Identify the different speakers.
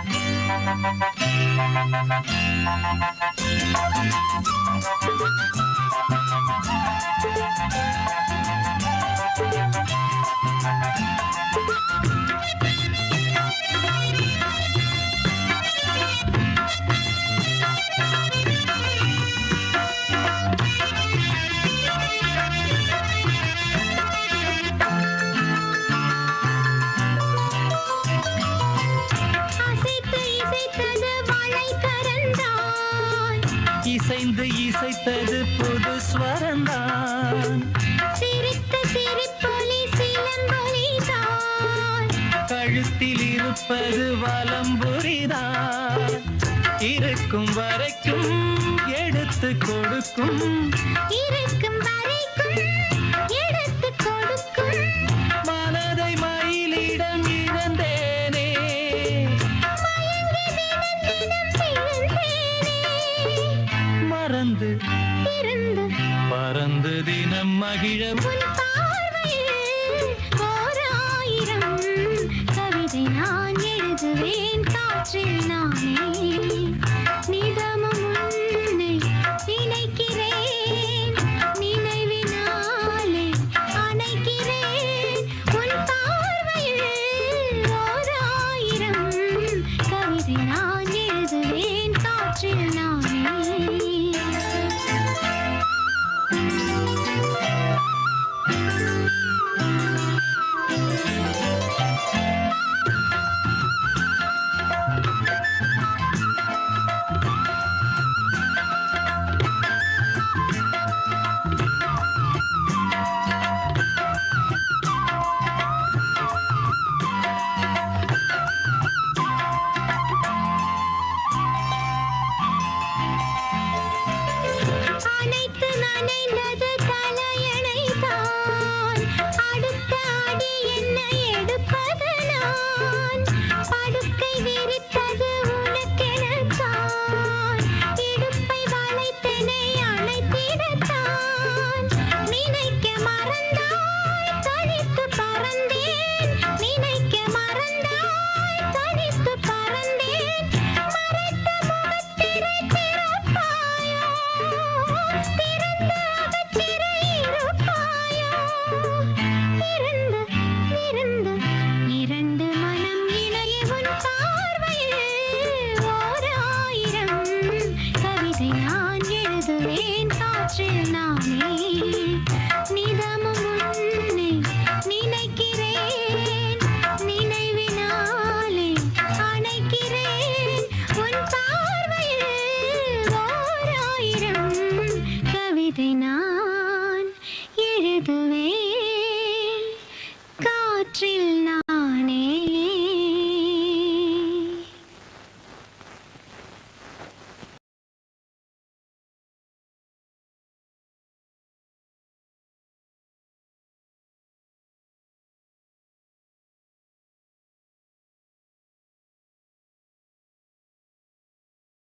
Speaker 1: காற்றில் நானே அசைத்து
Speaker 2: இசைந்து இசைத்தது புது ஸ்வரந்தான்.
Speaker 1: சிரித்த சிரிப்பொலி சிலம்பொலிதான்
Speaker 2: கழுத்தில் இருப்பது வலம்புரிதான். இருக்கும் வரைக்கும் எடுத்து கொடுக்கும்.
Speaker 1: இருக்கும் வரைக்கும் எடுத்து மறந்து தினம்
Speaker 2: மகிழ
Speaker 1: கவிதை
Speaker 2: நான் எழுதுவேன். காற்றில்
Speaker 1: நானே